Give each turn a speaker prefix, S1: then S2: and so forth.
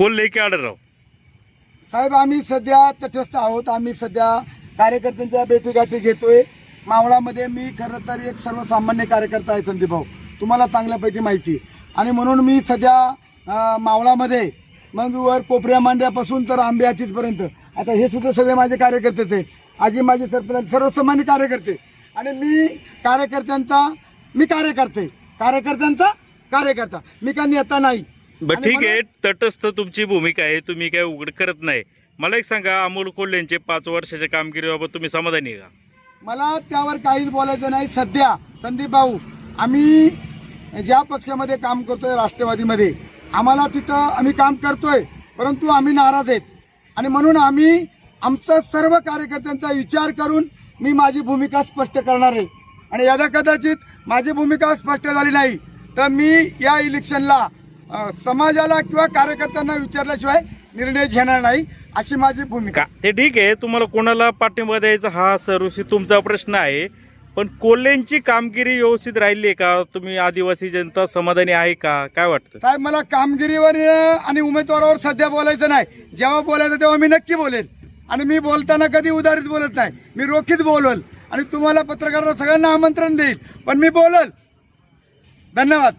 S1: कोल्हे की आढळराव
S2: साहेब आम्ही सध्या तटस्थ आहोत. आम्ही सध्या कार्यकर्त्यांच्या भेटीगाठी घेतोय. मावळामध्ये मी खरं तर एक सर्वसामान्य कार्यकर्ता आहे संदीप भाऊ. तुम्हाला चांगल्यापैकी माहिती आणि म्हणून मी सध्या मावळामध्ये मग वर कोपऱ्या मांड्यापासून तर आंबे आतीचपर्यंत आता हे सुद्धा सगळे माझे कार्यकर्तेच आहेत. आजी माझे सरपंच सर्वसामान्य कार्यकर्ते. आणि मी कार्यकर्त्यांचा मी कार्यकर्ते. कार्यकर्त्यांचा कार्यकर्ता. मी का नेता नाही.
S1: बर ठीक आहे. तटस्थ तुमची भूमिका आहे. तुम्ही काय उघड करत नाही. मला एक सांगा अमोल कोल्हेंचे पाच वर्षाच्या कामगिरीबाबत तुम्ही समाधानी आहे का?
S2: मला त्यावर काहीच बोलायचं नाही. सध्या संदीप भाऊ आम्ही ज्या पक्षामध्ये काम करतोय राष्ट्रवादीमध्ये आम्हाला तिथं आम्ही काम करतोय परंतु आम्ही नाराज आहेत. आणि म्हणून आम्ही आमचा सर्व कार्यकर्त्यांचा विचार करून मी माझी भूमिका स्पष्ट करणार आहे. आणि यदा कदाचित माझी भूमिका स्पष्ट झाली नाही तर मी या इलेक्शनला समाजाला किंवा कार्यकर्त्यांना विचारल्याशिवाय निर्णय घेणार नाही अशी माझी भूमिका.
S1: ते ठीक आहे तुम्हाला कोणाला पाठिंबा द्यायचा हा सर्वस्वी तुमचा प्रश्न आहे. पण कोल्हेंची कामगिरी व्यवस्थित राहिली आहे का? तुम्ही आदिवासी जनता समाधानी आहे का? काय वाटतं?
S2: साहेब मला कामगिरीवर अ, आणि उमेदवारावर सध्या बोलायचं नाही. जेव्हा बोलायचं तेव्हा मी नक्की बोलेन आणि मी बोलताना कधी उदारीत बोलत नाही. मी रोखीत बोलल. आणि तुम्हाला पत्रकारांना सगळ्यांना आमंत्रण देईल. पण मी बोलल. धन्यवाद.